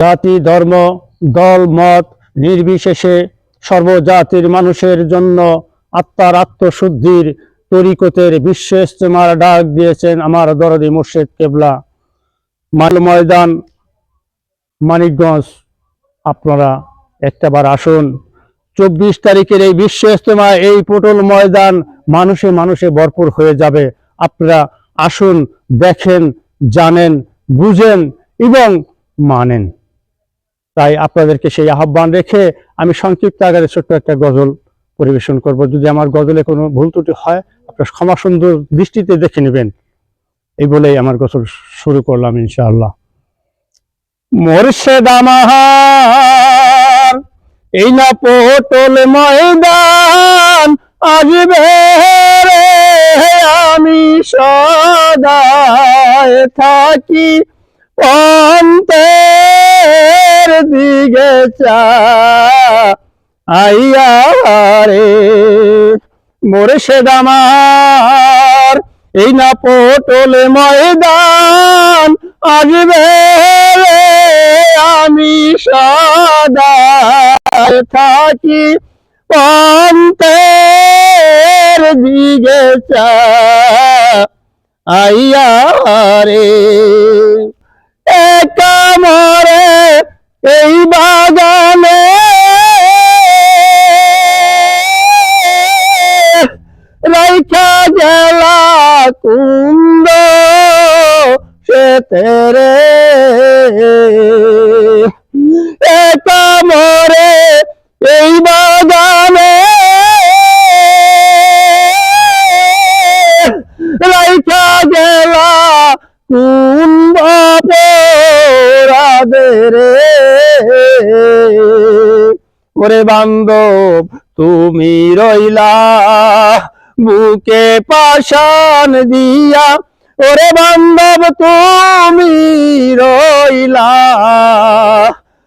জাতি, ধর্ম, দল, মত নির্বিশেষে সর্বজাতির মানুষের জন্য আত্মার আত্মশুদ্ধির তরিকতের বিশ্ব ইস্তেমার ডাক দিয়েছেন আমার দরদি মুর্শেদ কেবলা। মাল ময়দান, মানিকগঞ্জ, আপনারা একটাবার আসুন। চব্বিশ তারিখের এই বিশ্ব ইস্তেমা এই পটল ময়দান মানুষে মানুষে ভরপুর হয়ে যাবে। আপনারা আসুন, দেখেন, জানেন, বুঝেন এবং মানেন। তাই আপনাদেরকে সেই আহ্বান রেখে আমি সংক্ষিপ্ত আকারে ছোট্ট একটা গজল পরিবেশন করব। যদি আমার গজলে কোনো ভুল ত্রুটি হয়, আপনার ক্ষমা সুন্দর দৃষ্টিতে দেখে নেবেন। এই বলেই আমার গজল শুরু করলাম ইনশাআল্লাহ। এই না পটল ময়দান আসবে আমি সদায় থাকি। অন্তের চা আইয়া রে। মোর্শেদ আমার, এই না পটল ময়দান, আসবে আমি সদা থাকি পন্তের চা আইয়া রে। একা মরে এই বাগানে। রাইখা গেলা কুন্দ সে তেরে একা মরে এই বাগানে। রাইখা গেলা কুন্দ রে ওরে বান্ধব, তুমি রইলা বুকে পাশান দিয়া। ওরে বান্ধব, তুমি রইলা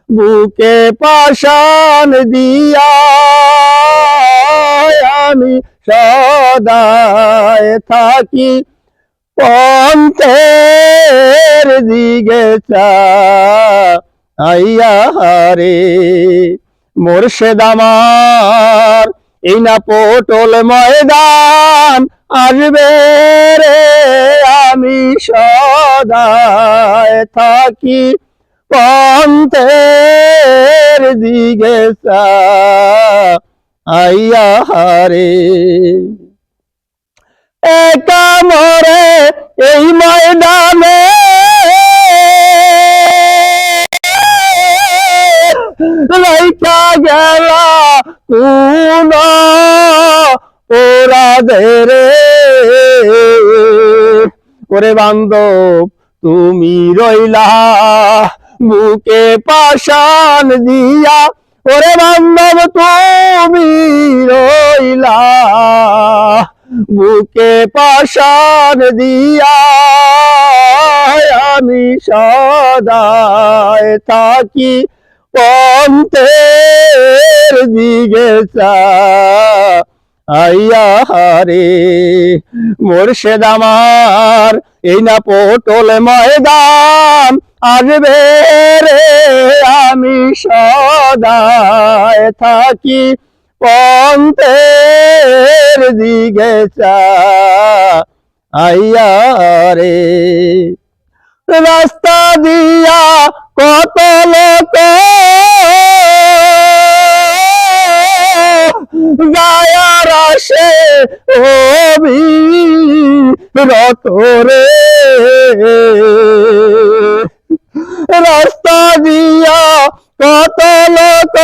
বুকে পাশান দিয়া। আমি সদায় থাকি। পন্থের চা আইয়া রে মোর্শেদ আমার এই না পটল ময়দান আসবে রে, আমি সদায় থাকি পন্থের চা আইয়া রে একা মরে এই ময়দানে। রাইখা গেলা কোন ওরা রে ওরে বান্ধব, তুমি রইলা বুকে পাশান দিয়া। ওরে বান্ধব, তুমি রইলা। বুকে পাশান দিয়া আমি সদায় থাকি পন্থের চা আইয়া রে মোর্শেদ আমার, এই না পটল ময়দান, আসবে রে আমি সদায় থাকি। পন্থের দিকে আইয়া রে। রাস্তা দিয়া কত লোক গায়ার আসে অভি রত রে। রাস্তা দিয়া কত লোক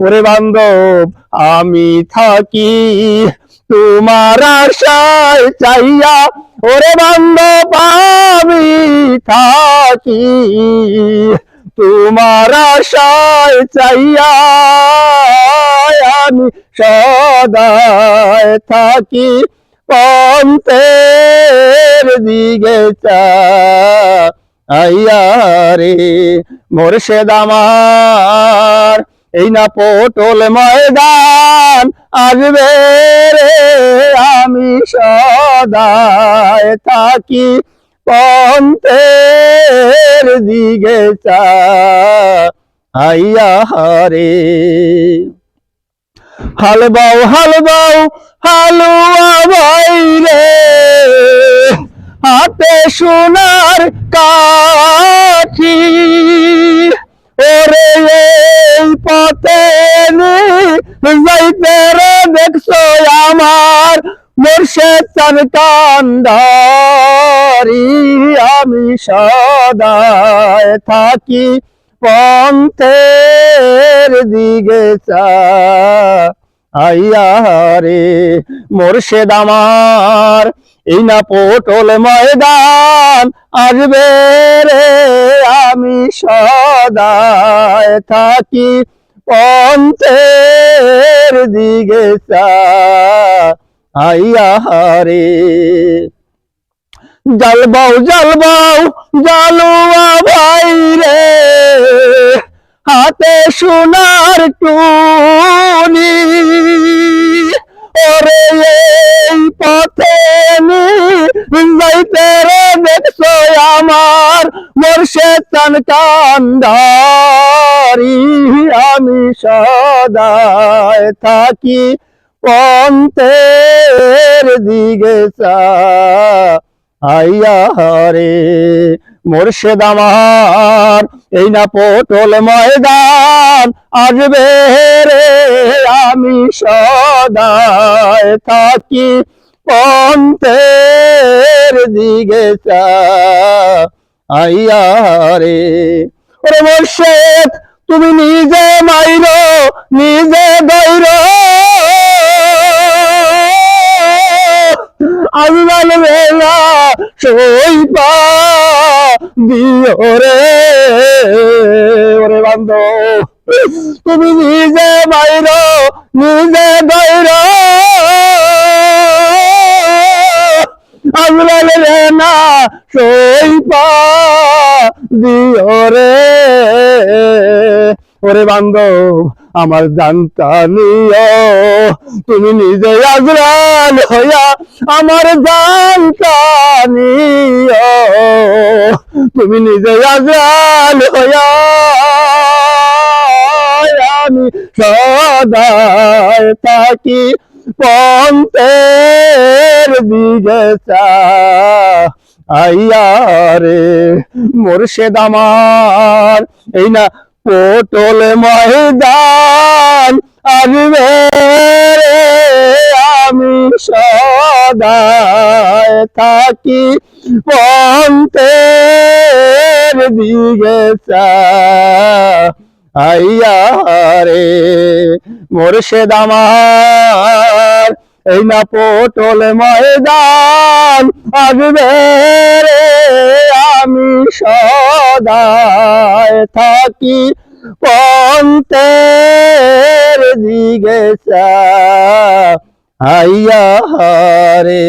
ওরে বান্ধব, আমি থাকি। তোমার আশায় চাইয়া, ওরে বান্ধব, আমি থাকি। তোমার আশায় চাইয়া, আমি সদায় থাকি। পন্থের দিকে চা আইয়া রে মোর্শেদ আমার। এই না পটল ময়দান আসবে রে, আমি সদায় থাকি পন্থের চা আইয়া রে হাল বাউ হাল বাউ হালুয়া ভাই রে, হাতে সোনার কাঠি। পথে যাইতে রে দেখছ আমার মোর্শেদ চান কান্দারি আমি সদায় থাকি পন্থের চা। আইয়া রে মোর্শেদ আমার এই না পটল ময়দান আসবে রে সদায় থাকি পন্থের চা আইয়া রে জলবাউ জলবাউ জালুয়া ভাই রে, হাতে সোনার টুনি। ওরে এই পথে যাইতে রে দেখছ আমার মোর্শেদ চান কান্দারি আমি সদায় থাকি পন্থের চা। আইয়া রে মোর্শেদ আমার, এই না পটল ময়দান আসবে রে, আমি সদায় থাকি পন্থের দিকে চা। আইয়া রে ওরে মোর্শেদ, তুমি নিজে মাইরো, নিজে দৈর আজকাল বেলা সইপা দিও রে। ওরে বান্ধ তুমি নিজে বাইর নিজে বেলা সইপা দিও রে। ওরে বান্ধব, আমার জানতা নিও। তুমি নিজে আজরাল হইয়া আমার জানতা নিও। তুমি নিজে আজরাল হইয়া আমি সদায় থাকি। পন্থের চা আইয়া রে, মোর্শেদ আমার। এই না পটল ময়দান আসবে আমি সদায় থাকি পন্থের চা আইয়া রে, মোর্শেদ আমার। এই না পটল ময়দান আসবে রে আমি সদায় থাকি পন্তের দিকে হাইয়া আইয়া রে